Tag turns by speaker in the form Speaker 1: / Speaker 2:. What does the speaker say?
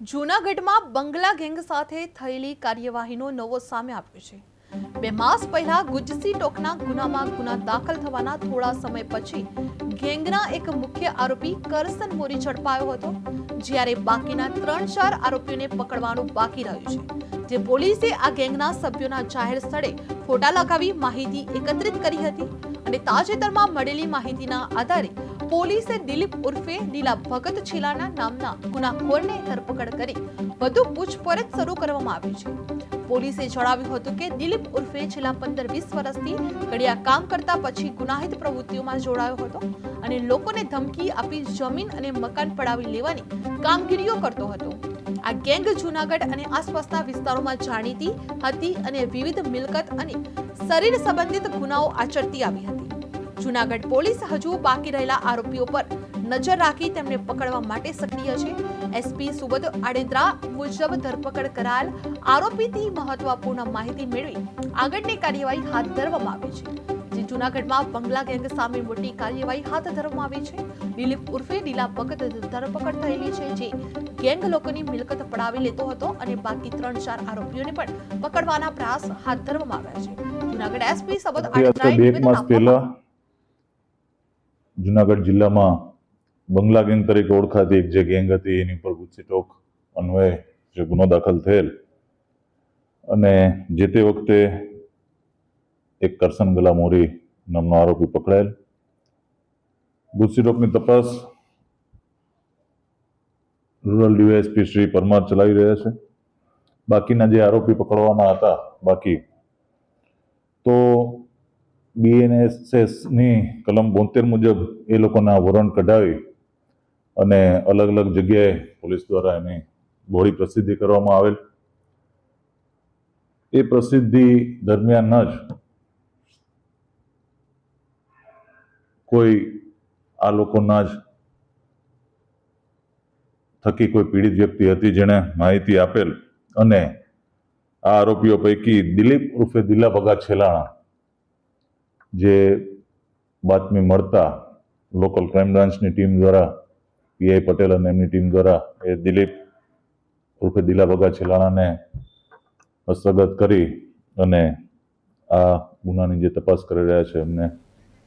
Speaker 1: જૂનાગઢમાં બંગલા ગેંગ સાથે થયેલી કાર્યવાહીનો નવો સામે આવ્યો છે. બે માસ પહેલા ગુજસી ટોકના ગુનામાં ગુના દાખલ થવાના થોડા સમય પછી ગેંગના એક મુખ્ય આરોપી કરસન મોરી ઝડપાયો હતો, જ્યારે બાકીના ત્રણ ચાર આરોપીઓને પકડવાનું બાકી રહ્યું છે. જે પોલીસે આ ગેંગના સભ્યોના જાહેર સ્થળે ફોટા લગાવી માહિતી એકત્રિત કરી હતી અને તાજેતરમાં મળેલી માહિતીના આધારે પોલીસે દિલીપ ઉર્ફે લીલા ભગત છીલાના નામના ગુનાખોરને ધરપકડ કરી વધુ પૂછપરછ શરૂ કરવામાં આવી છે. પોલીસે જણાવ્યું હતું કે દિલીપ ઉર્ફે છેલ્લા પંદર વીસ વર્ષથી કડિયા કામ કરતા પછી ગુનાહિત પ્રવૃત્તિઓમાં જોડાયો હતો અને લોકોને ધમકી આપી જમીન અને મકાન પડાવી લેવાની કામગીરીઓ કરતો હતો. આ ગેંગ જૂનાગઢ અને આસપાસના વિસ્તારોમાં જાણીતી હતી અને વિવિધ મિલકત અને શરીર સંબંધિત ગુનાઓ આચરતી આવી હતી. જૂનાગઢ પોલીસ હજુ બાકી રહેલા આરોપીઓ પર નજર રાખી તેમને પકડવા માટે સક્રિય છે. એસપી સુબદ આડેદરા મુજબ ધરપકડ કરાયેલ આરોપીથી મહત્વપૂર્ણ માહિતી મેળવી આગળની કાર્યવાહી હાથ ધરવામાં આવી છે. જે જૂનાગઢમાં બંગલા ગેંગ સામે મોટી કાર્યવાહી હાથ ધરવામાં આવી છે. દિલીપ ઉર્ફે લીલા ભગત ધરપકડ થયેલી છે, જે ગેંગ લોકોની મિલકત પડાવી લેતો હતો અને બાકી ત્રણ ચાર આરોપીઓને પણ પકડવાના પ્રયાસ હાથ ધરવામાં આવ્યા છે. જુનાગઢ એસપી સબદ
Speaker 2: તે એક માસ પહેલા જુનાગઢ જિલ્લામાં બંગલા ગેંગ તરીકે ઓળખાતી એક જે ગેંગ હતી એની ઉપર ગુસ્સી ટોક અન્વયે જે ગુનો દાખલ થયેલ. અને જે તે વખતે એક કરસન ગલા મોરી નામનો આરોપી પકડાયેલ. ગુસ્સી ટોકની તપાસ રૂરલ ડીવાયએસપી શ્રી પરમાર ચલાવી રહ્યા છે. બાકીના જે આરોપી પકડવાના હતા, બાકી. તો બીએનએસએસની કલમ બોતેર મુજબ એ લોકોના વોરંટ કઢાવી અને અલગ અલગ જગ્યાએ પોલીસ દ્વારા એની બોળી પ્રસિદ્ધિ કરવામાં આવેલ. એ પ્રસિદ્ધિ દરમિયાન જ કોઈ આ લોકોના જ થકી કોઈ પીડિત વ્યક્તિ હતી જેણે માહિતી આપેલ અને આ આરોપીઓ પૈકી દિલીપ ઉર્ફે દિલા ભગા છેલાણા જે બાતમી મળતા લોકલ ક્રાઇમ બ્રાન્ચની ટીમ દ્વારા પીઆઈ પટેલ અને એમની ટીમ દ્વારા એ દિલીપ ઉર્ફે દિલા ભગા છેલાણાને હસ્તગત કરી અને આ ગુનાની જે તપાસ કરી રહ્યા છે એમને